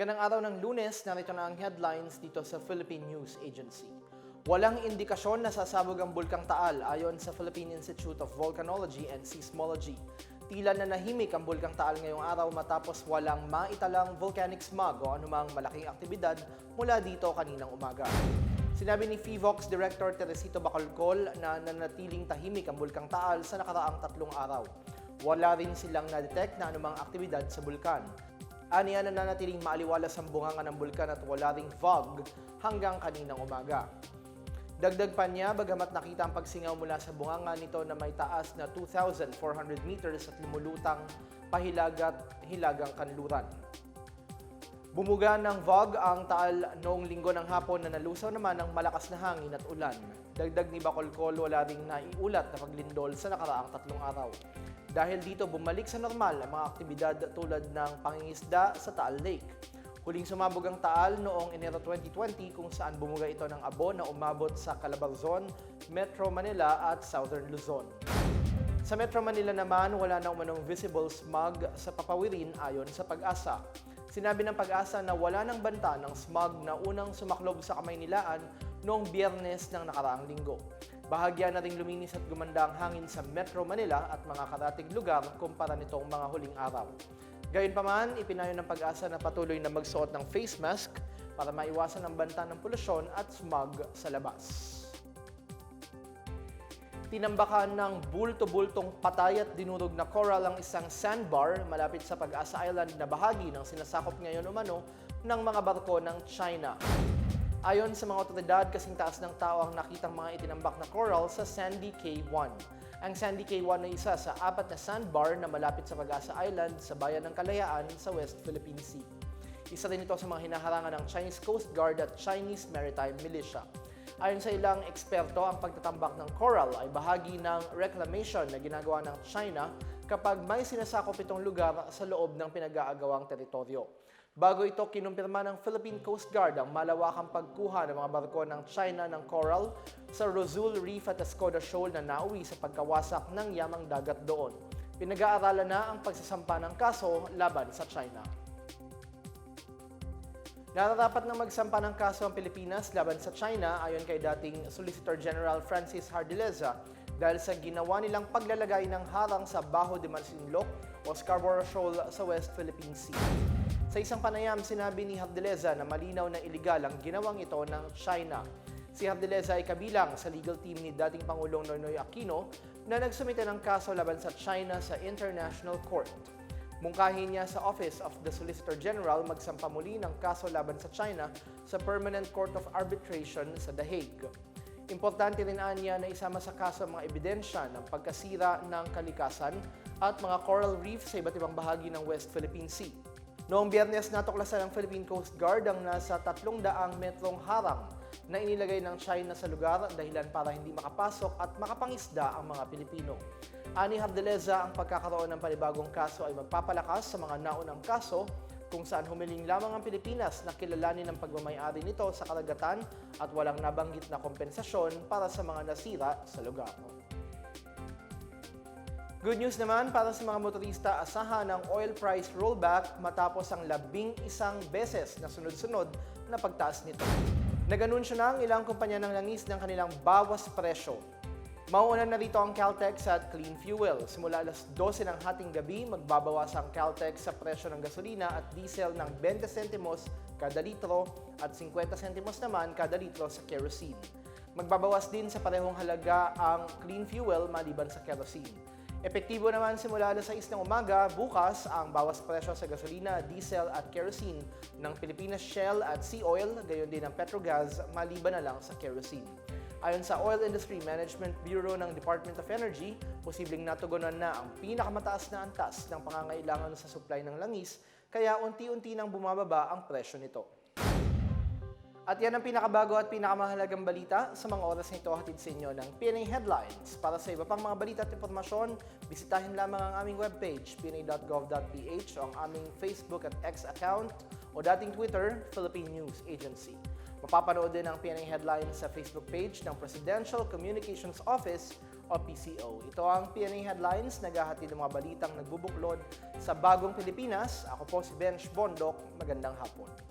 Magandang araw ng lunes, narito na ang headlines dito sa Philippine News Agency. Walang indikasyon na sasabog ang Bulkang Taal ayon sa Philippine Institute of Volcanology and Seismology. Tila na nahimik ang Bulkang Taal ngayong araw matapos walang maitalang volcanic smog o anumang malaking aktibidad mula dito kaninang umaga. Sinabi ni FIVOX Director Teresito Bacolcol na nanatiling tahimik ang Bulkang Taal sa nakaraang tatlong araw. Wala rin silang na-detect na anumang aktibidad sa bulkan. Aniya na nanatiling maaliwalas ang bunganga ng bulkan at wala ring fog hanggang kaninang umaga. Dagdag pa niya, bagamat nakita ang pagsingaw mula sa bunganga nito na may taas na 2,400 meters at lumulutang pahilagat hilagang kanluran. Bumuga ng VOG ang taal noong linggo ng hapon na nalusaw naman ng malakas na hangin at ulan. Dagdag ni Bacolcol, wala ring naiulat na paglindol sa nakaraang tatlong araw. Dahil dito, bumalik sa normal ang mga aktibidad tulad ng pangingisda sa Taal Lake. Huling sumabog ang Taal noong Enero 2020 kung saan bumuga ito ng abo na umabot sa Calabarzon, Metro Manila at Southern Luzon. Sa Metro Manila naman, wala na umanong visible smog sa papawirin ayon sa pag-asa. Sinabi ng pag-asa na wala ng banta ng smog na unang sumaklob sa Kamaynilaan noong biyernes ng nakaraang linggo. Bahagya na ring luminis at gumanda ang hangin sa Metro Manila at mga karating lugar kumpara nitong mga huling araw. Gayunpaman, ipinayo ng pag-asa na patuloy na magsuot ng face mask para maiwasan ang banta ng polusyon at smog sa labas. Tinambakan ng bulto-bultong patay at dinurog na coral ang isang sandbar malapit sa Pag-asa Island na bahagi ng sinasakop ngayon umano ng mga barko ng China. Ayon sa mga otoridad, kasing taas ng tao ang nakitang mga itinambak na coral sa Sandy K1. Ang Sandy K1 ay isa sa apat na sandbar na malapit sa Pag-asa Island sa bayan ng Kalayaan sa West Philippine Sea. Isa rin ito sa mga hinaharangan ng Chinese Coast Guard at Chinese Maritime Militia. Ayon sa ilang eksperto, ang pagtatambak ng coral ay bahagi ng reclamation na ginagawa ng China kapag may sinasakop itong lugar sa loob ng pinag-aagawang teritoryo. Bago ito, kinumpirma ng Philippine Coast Guard ang malawakang pagkuha ng mga barko ng China ng coral sa Rosul Reef at Escoda Shoal na nauwi sa pagkawasak ng yamang dagat doon. Pinag-aaralan na ang pagsasampa ng kaso laban sa China. Nararapat na magsampa ng kaso ang Pilipinas laban sa China ayon kay dating Solicitor General Francis Hardileza dahil sa ginawa nilang paglalagay ng harang sa Baho de Mansinloc o Scarborough Shoal sa West Philippine Sea. Sa isang panayam, sinabi ni Hardileza na malinaw na iligal ang ginawang ito ng China. Si Hardileza ay kabilang sa legal team ni dating Pangulong Noynoy Aquino na nagsumite ng kaso laban sa China sa International Court. Mungkahin niya sa Office of the Solicitor General magsampa muli ng kaso laban sa China sa Permanent Court of Arbitration sa The Hague. Importante rin niya na isama sa kaso ang mga ebidensya ng pagkasira ng kalikasan at mga coral reef sa iba't ibang bahagi ng West Philippine Sea. Noong biyernes natuklasan ng Philippine Coast Guard ang nasa 300 metrong harang na inilagay ng China sa lugar dahilan para hindi makapasok at makapangisda ang mga Pilipino. Ani Hardeleza, ang pagkakaroon ng panibagong kaso ay magpapalakas sa mga naunang kaso kung saan humiling lamang ang Pilipinas na kilalanin ang pagmamayari nito sa karagatan at walang nabanggit na kompensasyon para sa mga nasira sa lugar. Good news naman para sa mga motorista, asahan ng oil price rollback matapos ang labing isang beses na sunod-sunod na pagtaas nito. Nag-anunsyo na ang ilang kumpanya ng langis ng kanilang bawas presyo. Mauuna na rito ang Caltex at Clean Fuel. Simula alas 12 ng hating gabi, magbabawas ang Caltex sa presyo ng gasolina at diesel ng 20 sentimos kada litro at 50 sentimos naman kada litro sa kerosene. Magbabawas din sa parehong halaga ang Clean Fuel maliban sa kerosene. Epektibo naman simula alas 6 ng umaga, bukas ang bawas presyo sa gasolina, diesel at kerosene ng Pilipinas Shell at Sea Oil, gayon din ng Petrogas maliban na lang sa kerosene. Ayon sa Oil Industry Management Bureau ng Department of Energy, posibleng natugunan na ang pinakamataas na antas ng pangangailangan sa supply ng langis, kaya unti-unti nang bumababa ang presyo nito. At yan ang pinakabago at pinakamahalagang balita sa mga oras na ito hatid sa inyo ng PNA Headlines. Para sa iba pang mga balita at impormasyon, bisitahin lamang ang aming webpage, pna.gov.ph o ang aming Facebook at X account o dating Twitter, Philippine News Agency. Mapapanood din ang PNA Headlines sa Facebook page ng Presidential Communications Office o PCO. Ito ang PNA Headlines, naghahatid ng mga balitang nagbubuklod sa bagong Pilipinas. Ako po si Bench Bondok. Magandang hapon.